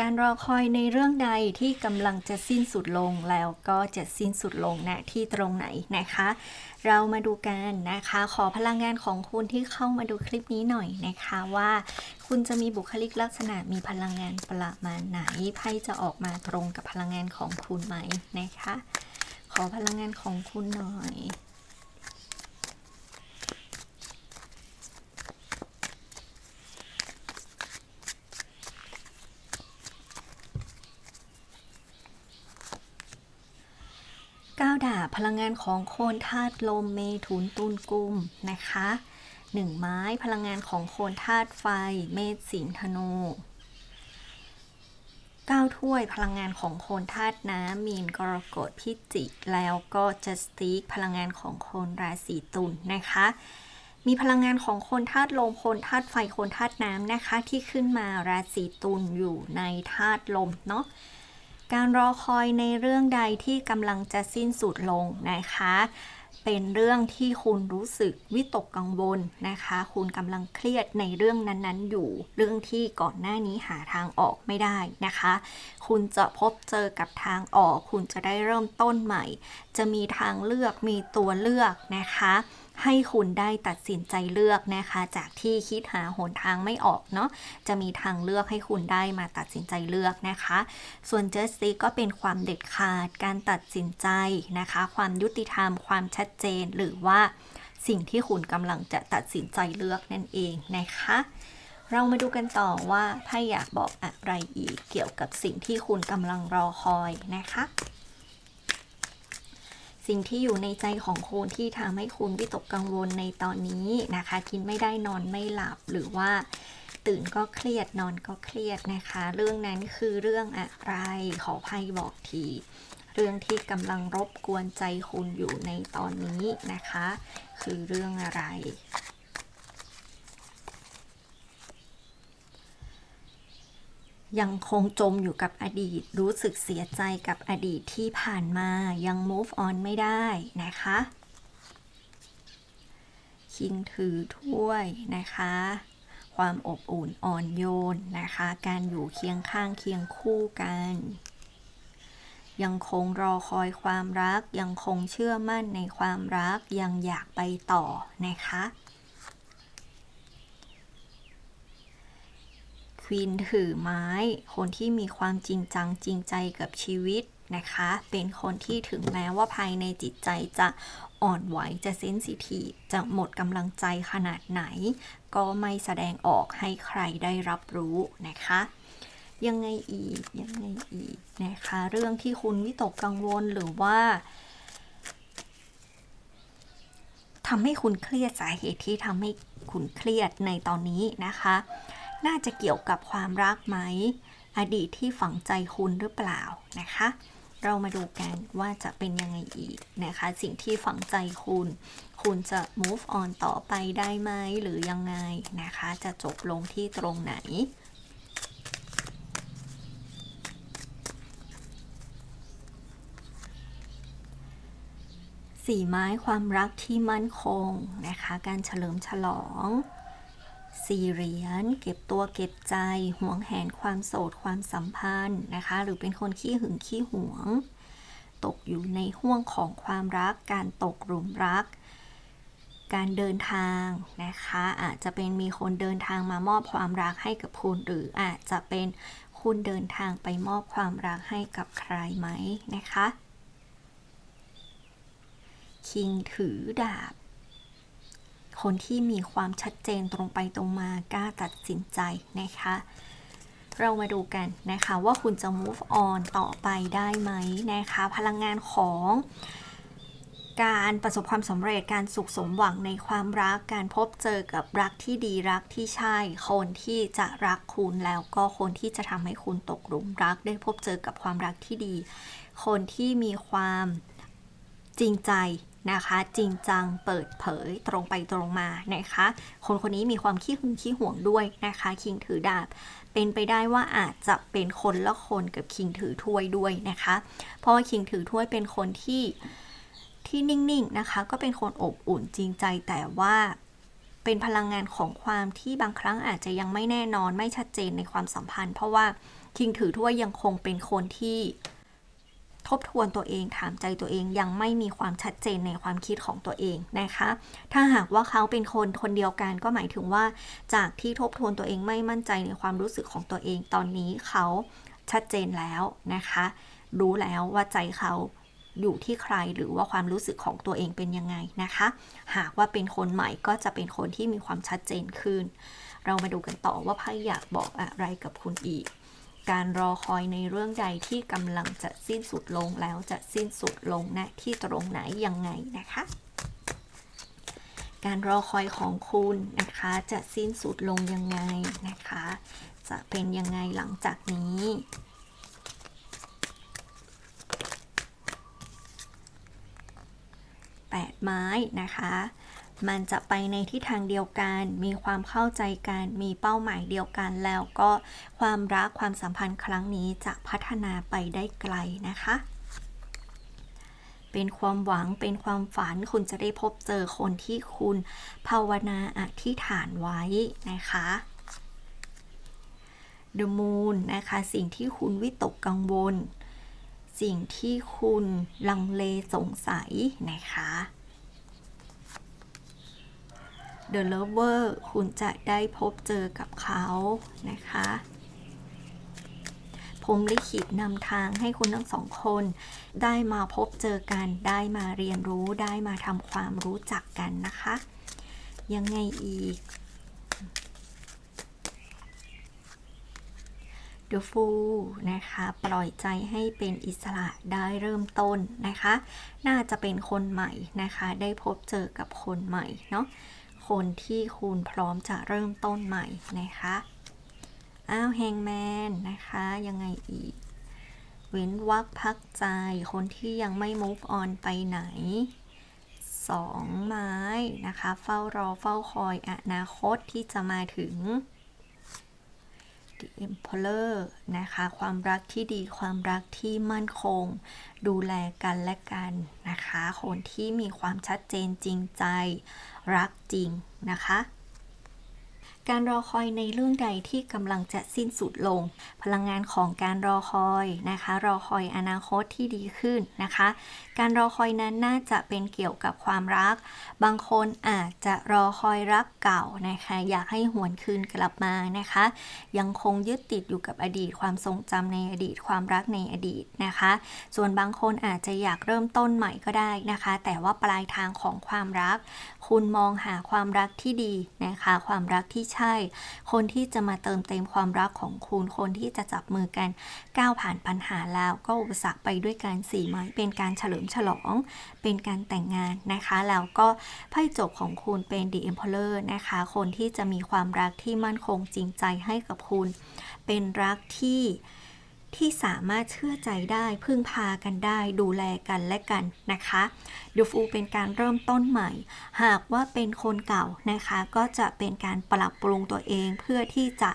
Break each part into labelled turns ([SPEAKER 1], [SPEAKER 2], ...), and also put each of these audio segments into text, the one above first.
[SPEAKER 1] การรอคอยในเรื่องใดที่กำลังจะสิ้นสุดลงแล้วก็จะสิ้นสุดลงณที่ตรงไหนนะคะ เรามาดูกันนะคะ ขอพลังงานของคุณที่เข้ามาดูคลิปนี้หน่อยนะคะว่า คุณจะมีบุคลิกลักษณะมีพลังงานประมาณไหนไพ่จะออกมาตรงกับพลังงานของคุณไหมนะคะ ขอพลังงานของคุณหน่อย ก้าวดาบพ ลังงานของโคนธาตุลมเมถุนตุลกุมนะคะหนึ่งไม้พลังงานของโคนธาตุไฟ เมษสิงธนูเก้าถ้วยพลังงานของโคนธาตุน้ำมีนกรกฎพิจิกแล้วก็จัสติกพลังงานของโคนราศีตุลนะคะ มีพลังงานของโคนธาตุลมโคนธาตุไฟโคนธาตุน้ำนะคะ ที่ขึ้นมาราศีตุลอยู่ในธาตุลมเนาะ การรอคอยในเรื่องใดที่กำลังจะสิ้นสุดลงนะคะ เป็นเรื่องที่คุณรู้สึกวิตกกังวลนะคะ คุณกำลังเครียดในเรื่องนั้นๆ อยู่ เรื่องที่ก่อนหน้านี้หาทางออกไม่ได้นะคะ คุณจะพบเจอกับทางออก คุณจะได้เริ่มต้นใหม่ จะมีทางเลือกมีตัวเลือกนะคะ ให้คุณได้ตัดสินใจเลือกนะคะ จากที่คิดหาหนทางไม่ออกเนาะจะมีทางเลือกให้คุณได้มาตัดสินใจเลือกนะคะ ส่วน justice ก็เป็นความเด็ดขาดการตัดสินใจนะคะ ความยุติธรรม ความชัดเจนหรือว่าสิ่งที่คุณกำลังจะตัดสินใจเลือกนั่นเองนะคะ เรามาดูกันต่อว่าไพ่อยากบอกอะไรอีกเกี่ยวกับสิ่งที่คุณกำลังรอคอยนะคะ สิ่งที่อยู่ในใจของคุณที่ทำให้คุณวิตกกังวลในตอนนี้นะคะ กินไม่ได้นอนไม่หลับหรือว่าตื่นก็เครียดนอนก็เครียดนะคะ เรื่องนั้นคือเรื่องอะไรขอไพ่บอกที เรื่องที่กำลังรบกวนใจคุณอยู่ในตอนนี้นะคะ คือเรื่องอะไร ยังคงจมอยู่กับอดีต รู้สึกเสียใจกับอดีตที่ผ่านมายัง move on ไม่ได้นะคะ คิงถือถ้วยนะคะ ความอบอุ่นอ่อนโยนนะคะ การอยู่เคียงข้างเคียงคู่กัน ยังคงรอคอยความรัก ยังคงเชื่อมั่นในความรัก ยังอยากไปต่อนะคะ วีนถือไม้ คนที่มีความจริงจังจริงใจกับชีวิตนะคะ เป็นคนที่ถึงแม้ว่าภายในจิตใจจะอ่อนไหวจะเซนซิทีฟจะหมดกำลังใจขนาดไหน ก็ไม่แสดงออกให้ใครได้รับรู้นะคะยังไงอีกยังไงอีกนะคะ เรื่องที่คุณวิตกกังวลหรือว่าทำให้คุณเครียดสาเหตุที่ทำให้คุณเครียดในตอนนี้นะคะ น่าจะเกี่ยวกับความรักไหม อดีตที่ฝังใจคุณหรือเปล่านะคะ เรามาดูกันว่าจะเป็นยังไงอีกนะคะ สิ่งที่ฝังใจคุณ คุณจะ move on ต่อไปได้ไหมหรือยังไงนะคะ จะจบลงที่ตรงไหนสี่ไม้ความรักที่มั่นคงนะคะ การเฉลิมฉลอง สี่เหรียญเก็บตัวเก็บใจห่วงแหนความโสดความสัมพันธ์นะคะ หรือเป็นคนขี้หึงขี้หวง ตกอยู่ในห่วงของความรัก การตกหลุมรัก การเดินทางนะคะ อาจจะเป็นมีคนเดินทางมามอบความรักให้กับคุณ หรืออาจจะเป็นคุณเดินทางไปมอบความรักให้กับใครไหมนะคะ คิงถือดาบ คนที่มีความชัดเจนตรงไปตรงมากล้าตัดสินใจนะคะ เรามาดูกันนะคะว่าคุณจะ move on ต่อไปได้ไหมนะคะ พลังงานของการประสบความสำเร็จการสุขสมหวังในความรักการพบเจอกับรักที่ดีรักที่ใช่ คนที่จะรักคุณแล้วก็คนที่จะทำให้คุณตกหลุมรัก ได้พบเจอกับความรักที่ดี คนที่มีความจริงใจ นะคะ จริงจังเปิดเผยตรงไปตรงมานะคะ คนคนนี้มีความขี้หึงขี้หวงด้วยนะคะ คิงถือดาบ เป็นไปได้ว่าอาจจะเป็นคนละคนกับคิงถือถ้วยด้วยนะคะ เพราะว่าคิงถือถ้วยเป็นคนที่ที่นิ่งๆนะคะ ก็เป็นคนอบอุ่นจริงใจแต่ว่าเป็นพลังงานของความที่บางครั้งอาจจะยังไม่แน่นอนไม่ชัดเจนในความสัมพันธ์ เพราะว่าคิงถือถ้วยยังคงเป็นคนที่ ทบทวนตัวเองถามใจตัวเองยังไม่มีความชัดเจนในความคิดของตัวเองนะคะ ถ้าหากว่าเขาเป็นคนคนเดียวกันก็หมายถึงว่า จากที่ทบทวนตัวเองไม่มั่นใจในความรู้สึกของตัวเองตอนนี้เขาชัดเจนแล้วนะคะ รู้แล้วว่าใจเขาอยู่ที่ใครหรือว่าความรู้สึกของตัวเองเป็นยังไงนะคะ หากว่าเป็นคนใหม่ก็จะเป็นคนที่มีความชัดเจนขึ้น เรามาดูกันต่อว่าไพ่อยากบอกอะไรกับคุณอีก การรอคอยในเรื่องใดที่กำลังจะสิ้นสุดลงแล้วจะสิ้นสุดลงณที่ตรงไหนยังไงนะคะ การรอคอยของคุณนะคะจะสิ้นสุดลงยังไงนะคะ จะเป็นยังไงหลังจากนี้8ไม้นะคะ มันจะไปในทิศทางเดียวกัน มีความเข้าใจกัน มีเป้าหมายเดียวกัน แล้วก็ความรักความสัมพันธ์ครั้งนี้จะพัฒนาไปได้ไกลนะคะ เป็นความหวัง เป็นความฝัน คุณจะได้พบเจอคนที่คุณภาวนาอธิษฐานไว้นะคะ The Moon นะคะ สิ่งที่คุณวิตกกังวล สิ่งที่คุณลังเลสงสัยนะคะ The Lover คุณจะได้พบเจอกับเขานะคะผมลิขิตนำทางให้คุณทั้งสองคน ได้มาพบเจอกัน ได้มาเรียนรู้ได้มาทำความรู้จักกันนะคะ ยังไงอีก The Fool นะคะ ปล่อยใจให้เป็นอิสระได้เริ่มต้นนะคะ น่าจะเป็นคนใหม่นะคะ ได้พบเจอกับคนใหม่เนาะ คนที่คุณพร้อมจะเริ่มต้นใหม่นะคะ อ้าวแฮงแมนนะคะ ยังไงอีก เว้นวักพักใจ คนที่ยังไม่ move on ไปไหนสองไม้นะคะ เฝ้ารอเฝ้าคอยอนาคตที่จะมาถึง The Emperor นะคะ ความรักที่ดีความรักที่มั่นคง ดูแลกันและกันนะคะ คนที่มีความชัดเจนจริงใจ รักจริงนะคะ การรอคอยในเรื่องใดที่กำลังจะสิ้นสุดลง พลังงานของการรอคอยนะคะ รอคอยอนาคตที่ดีขึ้นนะคะ การรอคอยนั้นน่าจะเป็นเกี่ยวกับความรัก บางคนอาจจะรอคอยรักเก่านะคะ อยากให้หวนคืนกลับมานะคะ ยังคงยึดติดอยู่กับอดีตความทรงจำในอดีตความรักในอดีตนะคะ ส่วนบางคนอาจจะอยากเริ่มต้นใหม่ก็ได้นะคะ แต่ว่าปลายทางของความรัก คุณมองหาความรักที่ดีนะคะ ความรักที่ใช่ คนที่จะมาเติมเต็มความรักของคุณ คนที่จะจับมือกันก้าวผ่านปัญหาแล้วก็อุปสรรคไปด้วยกันสี่ไม้เป็นการเฉลิมฉลอง เป็นการแต่งงานนะคะ แล้วก็ไพ่จบของคุณเป็น The Emperor นะคะ คนที่จะมีความรักที่มั่นคงจริงใจให้กับคุณ เป็นรักที่ ที่สามารถเชื่อใจได้พึ่งพากันได้ดูแลกันและกันนะคะดูฟูเป็นการเริ่มต้นใหม่ หากว่าเป็นคนเก่านะคะ ก็จะเป็นการปรับปรุงตัวเองเพื่อที่จะ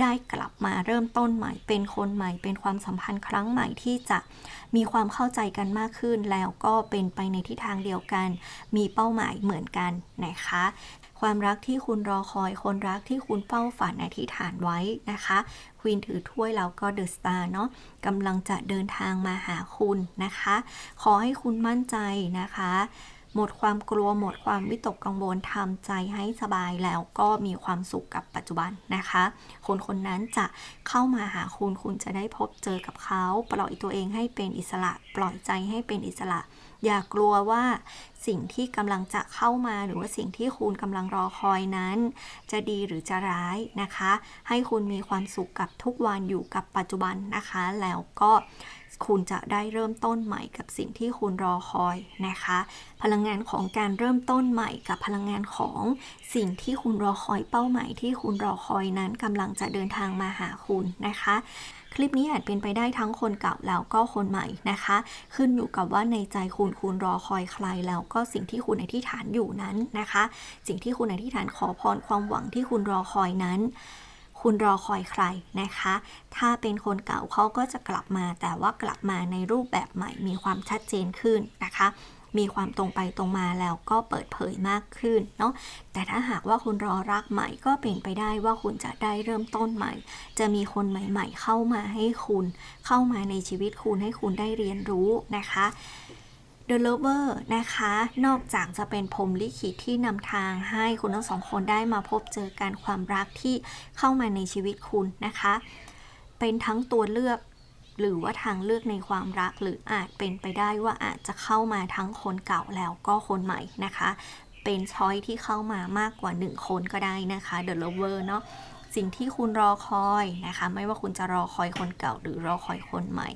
[SPEAKER 1] ได้กลับมาเริ่มต้นใหม่ เป็นคนใหม่ เป็นความสัมพันธ์ครั้งใหม่ที่จะมีความเข้าใจกันมากขึ้น แล้วก็เป็นไปในทิศทางเดียวกัน มีเป้าหมายเหมือนกันนะคะ ความรักที่คุณรอคอย คนรักที่คุณเฝ้าฝันอธิษฐานไว้นะคะ ควีนถือถ้วยแล้วก็เดอะสตาร์เนาะกำลังจะเดินทางมาหาคุณนะคะ ขอให้คุณมั่นใจนะคะ หมดความกลัวหมดความวิตกกังวลทำใจให้สบายแล้วก็มีความสุขกับปัจจุบันนะคะ คนคนนั้นจะเข้ามาหาคุณคุณจะได้พบเจอกับเขา ปล่อยตัวเองให้เป็นอิสระ ปล่อยใจให้เป็นอิสระ อย่ากลัวว่าสิ่งที่กำลังจะเข้ามาหรือว่าสิ่งที่คุณกำลังรอคอยนั้น จะดีหรือจะร้ายนะคะ ให้คุณมีความสุขกับทุกวันอยู่กับปัจจุบันนะคะ แล้วก็คุณจะได้เริ่มต้นใหม่กับสิ่งที่คุณรอคอยนะคะ พลังงานของการเริ่มต้นใหม่กับพลังงานของสิ่งที่คุณรอคอยเป้าหมายที่คุณรอคอยนั้นกำลังจะเดินทางมาหาคุณนะคะ คลิปนี้อาจเป็นไปได้ทั้งคนเก่าแล้วก็คนใหม่นะคะ ขึ้นอยู่กับว่าในใจคุณคุณรอคอยใครแล้วก็สิ่งที่คุณอธิษฐานอยู่นั้นนะคะ สิ่งที่คุณอธิษฐานขอพรความหวังที่คุณรอคอยนั้นคุณรอคอยใครนะคะ ถ้าเป็นคนเก่าเขาก็จะกลับมา แต่ว่ากลับมาในรูปแบบใหม่มีความชัดเจนขึ้นนะคะ มีความตรงไปตรงมาแล้วก็เปิดเผยมากขึ้นเนาะแต่ถ้าหากว่าคุณรอรักใหม่ก็เป็นไปได้ว่าคุณจะได้เริ่มต้นใหม่ จะมีคนใหม่ ๆ เข้ามาให้คุณ เข้ามาในชีวิตคุณให้คุณได้เรียนรู้นะคะ The Lover นะคะ นอกจากจะเป็นพรหมลิขิตที่นำทางให้คุณทั้งสองคนได้มาพบเจอการความรักที่เข้ามาในชีวิตคุณนะคะ เป็นทั้งตัวเลือก หรือว่าทางเลือกในความรักหรืออาจเป็นไปได้ว่าอาจจะเข้ามาทั้งคนเก่าแล้วก็คนใหม่นะคะ เป็นช้อยที่เข้ามามากกว่า 1 คนก็ได้นะคะ The Lover เนาะ สิ่งที่คุณรอคอยนะคะ ไม่ว่าคุณจะรอคอยคนเก่าหรือรอคอยคนใหม่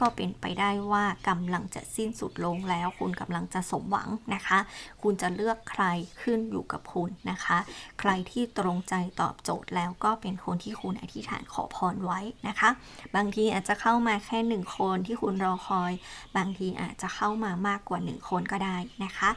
[SPEAKER 1] ก็เป็นไปได้ว่ากำลังจะสิ้นสุดลงแล้ว คุณกำลังจะสมหวังนะคะ คุณจะเลือกใครขึ้นอยู่กับคุณนะคะ ใครที่ตรงใจตอบโจทย์แล้วก็เป็นคนที่คุณอธิษฐานขอพรไว้นะคะ บางทีอาจจะเข้ามาแค่หนึ่งคนที่คุณรอคอย บางทีอาจจะเข้ามามากกว่าหนึ่งคนก็ได้นะคะ